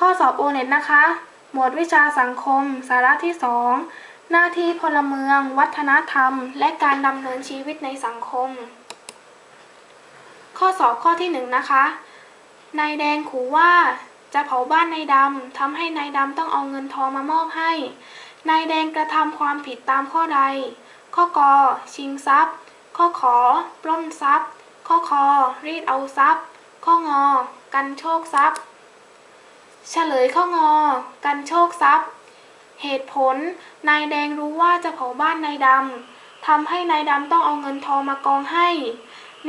ข้อสอบโอเน็ตนะคะ หมวดวิชาสังคม สาระที่ 2 หน้าที่พลเมือง วัฒนธรรม และการดำเนินชีวิตในสังคม ข้อสอบข้อที่ 1 นะคะ นายแดงขู่ว่าจะเผาบ้านนายดำทำให้นายดำต้องเอาเงินทองมามอบให้ นายแดงกระทำความผิดตามข้อใด ข้อกอชิงทรัพย์ ข้อขอปล้นทรัพย์ ข้อคอรีดเอาทรัพย์ ข้องอ กันโชคทรัพย์ เฉลยข้องอ กันโชคทรัพย์ เหตุผล นายแดงรู้ว่าจะเผาบ้านนายดำทำให้นายดำต้องเอาเงินทองมากองให้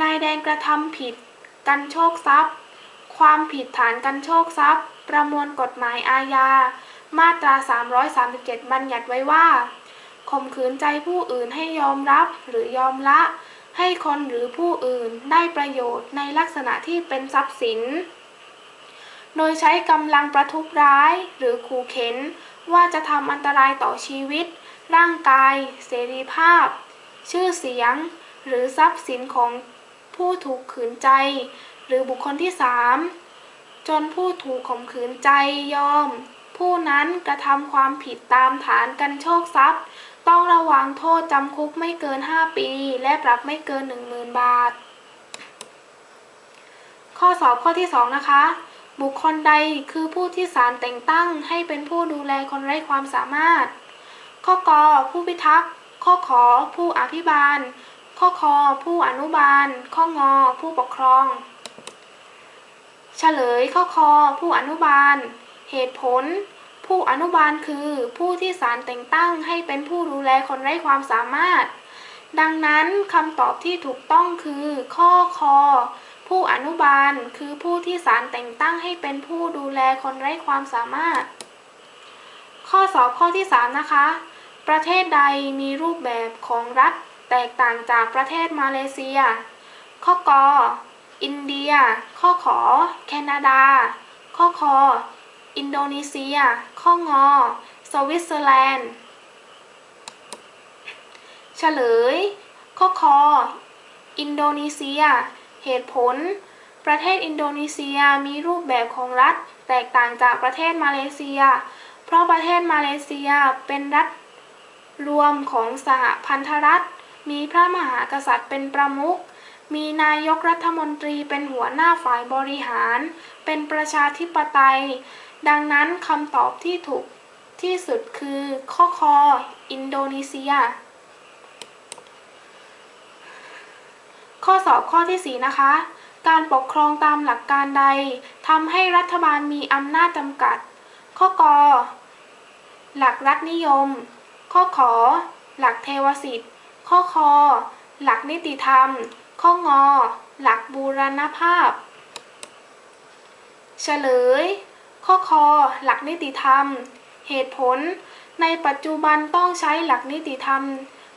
นายแดงกระทำผิด กันโชคทรัพย์ ความผิดฐานกันโชคทรัพย์ ประมวลกฎหมายอาญา มาตรา 337 บัญญัติไว้ว่าข่มขืนใจผู้อื่นให้ยอมรับหรือยอมละ ให้คนหรือผู้อื่นได้ประโยชน์ในลักษณะที่เป็นทรัพย์สิน โดยใช้กำลังประทุษร้าย หรือขู่เข็น ว่าจะทำอันตรายต่อชีวิต ร่างกาย เสรีภาพ ชื่อเสียง หรือทรัพย์สินของผู้ถูกขืนใจ หรือบุคคลที่สามจนผู้ถูกข่มขืนใจยอม ผู้นั้นกระทำความผิดตามฐานกันโชคทรัพย์ ต้องระวังโทษจำคุกไม่เกิน 5 ปี และปรับไม่เกิน 10,000 บาท ข้อสอบข้อที่ 2 นะคะ บุคคลใดคือผู้ที่ศาลแต่งตั้งให้เป็นผู้ดูแลคนไร้ความสามารถ ข้อกอผู้พิทักษ์ ข้อขอผู้อภิบาล ข้อคอผู้อนุบาล ข้องอผู้ปกครอง เฉลยข้อคอผู้อนุบาล เหตุผล ผู้อนุบาลคือผู้ที่ศาลแต่งตั้งให้เป็นผู้ดูแลคนไร้ความสามารถ ดังนั้นคำตอบที่ถูกต้องคือ ข้อคอ ผู้อนุบาลคือผู้ที่ศาลแต่งตั้งให้เป็นผู้ดูแลคนไร้ความสามารถ ข้อสอบข้อที่ 3 นะคะ ประเทศใดมีรูปแบบของรัฐแตกต่างจากประเทศมาเลเซีย ข้อกออินเดีย ข้อขอ แคนาดา ข้อคอ อินโดนีเซีย ข้องอ สวิตเซอร์แลนด์ เฉลย ข้อคอ อินโดนีเซีย เหตุผล ประเทศอินโดนีเซียมีรูปแบบของรัฐ แตกต่างจากประเทศมาเลเซีย เพราะประเทศมาเลเซียเป็นรัฐรวมของสหพันธรัฐ มีพระมหากษัตริย์เป็นประมุข มีนายกรัฐมนตรีเป็นหัวหน้าฝ่ายบริหาร เป็นประชาธิปไตย ดังนั้นคำตอบที่ถูกที่สุดคือข้อคออินโดนีเซีย ข้อสอบข้อที่ 4 นะคะ การปกครองตามหลักการใดทำให้รัฐบาลมีอำนาจจำกัด ข้อกอหลักรัฐนิยม ข้อขอ หลักเทวสิทธิ์ ข้อคอ หลักนิติธรรม ข้องอ หลักบูรณภาพ เฉลย ข้อคอ หลักนิติธรรม เหตุผล ในปัจจุบันต้องใช้หลักนิติธรรม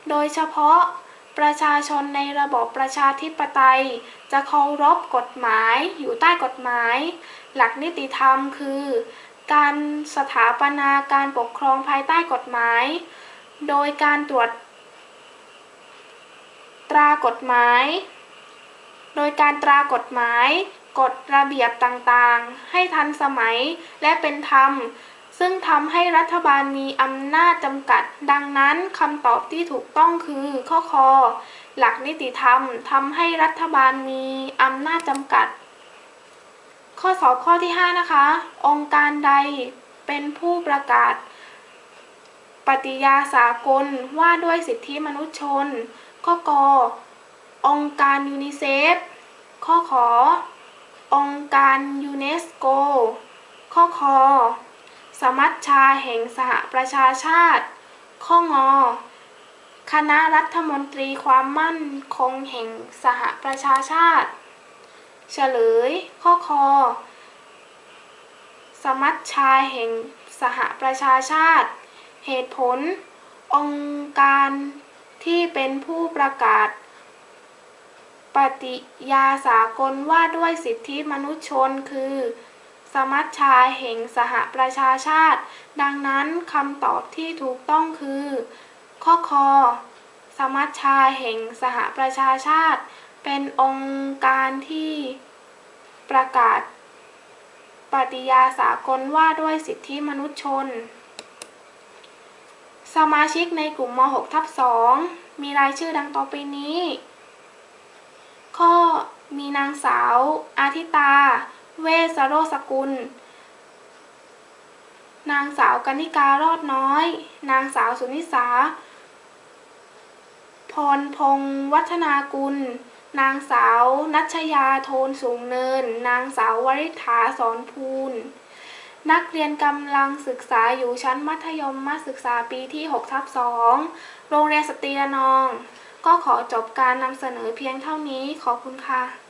โดยเฉพาะ ประชาชนในระบอบประชาธิปไตย จะเคารพกฎหมายอยู่ใต้กฎหมาย หลักนิติธรรมคือ การสถาปนาการปกครองภายใต้กฎหมาย โดยการตรวจ ตรากฎหมาย โดยการตรากฎหมาย กฎระเบียบต่างๆ ให้ทันสมัยและเป็นธรรม ซึ่งทำให้รัฐบาลมีอำนาจจำกัด ดังนั้นคำตอบที่ถูกต้องคือข้อคอหลักนิติธรรมทำให้รัฐบาลมีอำนาจจำกัด ข้อสอบข้อที่ 5 นะคะ องค์การใดเป็นผู้ประกาศ ปฏิญาสากลว่าด้วยสิทธิมนุษยชน ข้อกอองค์การยูนิเซฟ ข้อขอ องค์การยูเนสโก ข้อคอ สมัชชาแห่งสหประชาชาติ ข้องอ คณะรัฐมนตรีความมั่นคงแห่งสหประชาชาติ เฉลย ข้อคอ สมัชชาแห่งสหประชาชาติ เหตุผล องค์การที่เป็นผู้ประกาศ ปฏิญาสากลว่าด้วยสิทธิมนุษยชนคือ สมัชชาแห่งสหประชาชาติ ดังนั้นคำตอบที่ถูกต้องคือ ข้อคอสมัชชาแห่งสหประชาชาติ เป็นองค์การที่ประกาศ ปฏิญาสากลว่าด้วยสิทธิมนุษยชน สมาชิกในกลุ่มม .6 ทับ2มีรายชื่อดังต่อไปนี้ ข้อมีนางสาวอาทิตา เวสโรสกุล นางสาวกนิการอดน้อย นางสาวสุนิสา พรพงษ์วัฒนากุล นางสาวนัชยาโทนสูงเนิน นางสาววริษฐาสอนภูลนักเรียนกำลังศึกษาอยู่ชั้นมัธยมมาศึกษาปีที่6ทับ2โรงเรียนสตรีนอง ก็ขอจบการนำเสนอเพียงเท่านี้ขอบคุณค่ะ